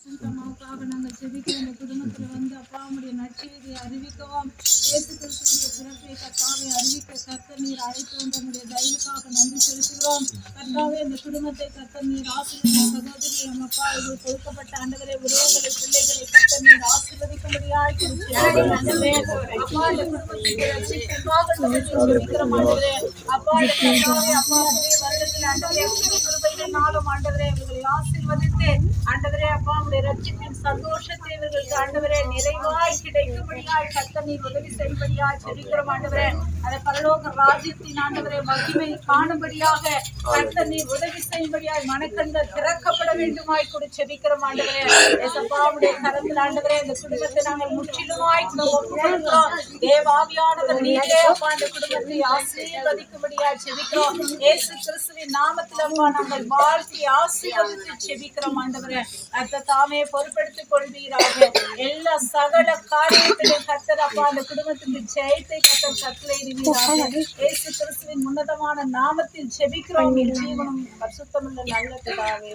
அம்மாவுக்காக நாங்கள் ஜெபிக்கிற இந்த குடும்பத்துல வந்து அப்பா உடைய நற்செய்தியை அறிவிக்கவும். இயேசு கிறிஸ்துடைய பிறப்பை கத்தாவை அறிவிக்க கர்த்தர் நீர் அழைத்து வந்த உடைய தயவுக்காக நன்றி செலுத்துகிறோம். கர்த்தாவே இந்த குடும்பத்தை கர்த்தர் நீர் ஆசீர்வதித்த சகோதரி அம்மப்பா. இது கொடுக்கப்பட்ட உறவுகளை பிள்ளைகளை நீர் ஆசீர்வதிக்கும்படியாய் அப்பா இந்த அப்பா அப்பா வருடத்தில் ஆண்டவரே ஆண்டவரே இவர்களை ஆசீர்வதித்து ஆண்டவரே அப்பா உடைய ரட்சிப்பின் சந்தோஷத்தை இவர்களுக்கு ஆண்டவரே நிறைவாய் கிடைக்கும்படியாய் கத்த நீர் உதவி செய்யும்படியாய் ஜெபிக்கிறோம் ஆண்டவரே. அதை பரலோக ராஜ்யத்தின் ஆண்டவரே மகிமை காணும்படியாக கத்த நீர் உதவி செய்யும்படியாய் மனக்கண்கள் திறக்கப்பட வேண்டுமாய் கூட செபிக்கிறோம் ஆண்டவரே. எசப்பாவுடைய கரத்தில் ஆண்டவரே இந்த குடும்பத்தை நாங்கள் முற்றிலுமாய் ஒப்புக்கொள்கிறோம் தேவாவியானவர் நீரே அப்பா இந்த குடும்பத்தை ஆசீர்வதிக்கும்படியாய் செபிக்கிறோம். இயேசு கிறிஸ்துவின் நாமத்தில் அப்பா நாங்கள் வாழ்த்தி ஆசீர்வதித்து செபிக்கிறோம் ஆண்டவரே. தாமே பொறுப்பெடுத்துக் கொள்வீராக. எல்லா சகல காரியத்திலும் கத்தர் அப்பா அந்த குடும்பத்தின் ஜெயத்தை கத்தர் கட்டளையிடுவீராக இயேசு கிறிஸ்துவின் உன்னதமான நாமத்தில் ஜெபிக்கிறோம். ஜீவனம் அசுத்தமுள்ள பரிசுத்தமுள்ள நல்ல பிதாவே.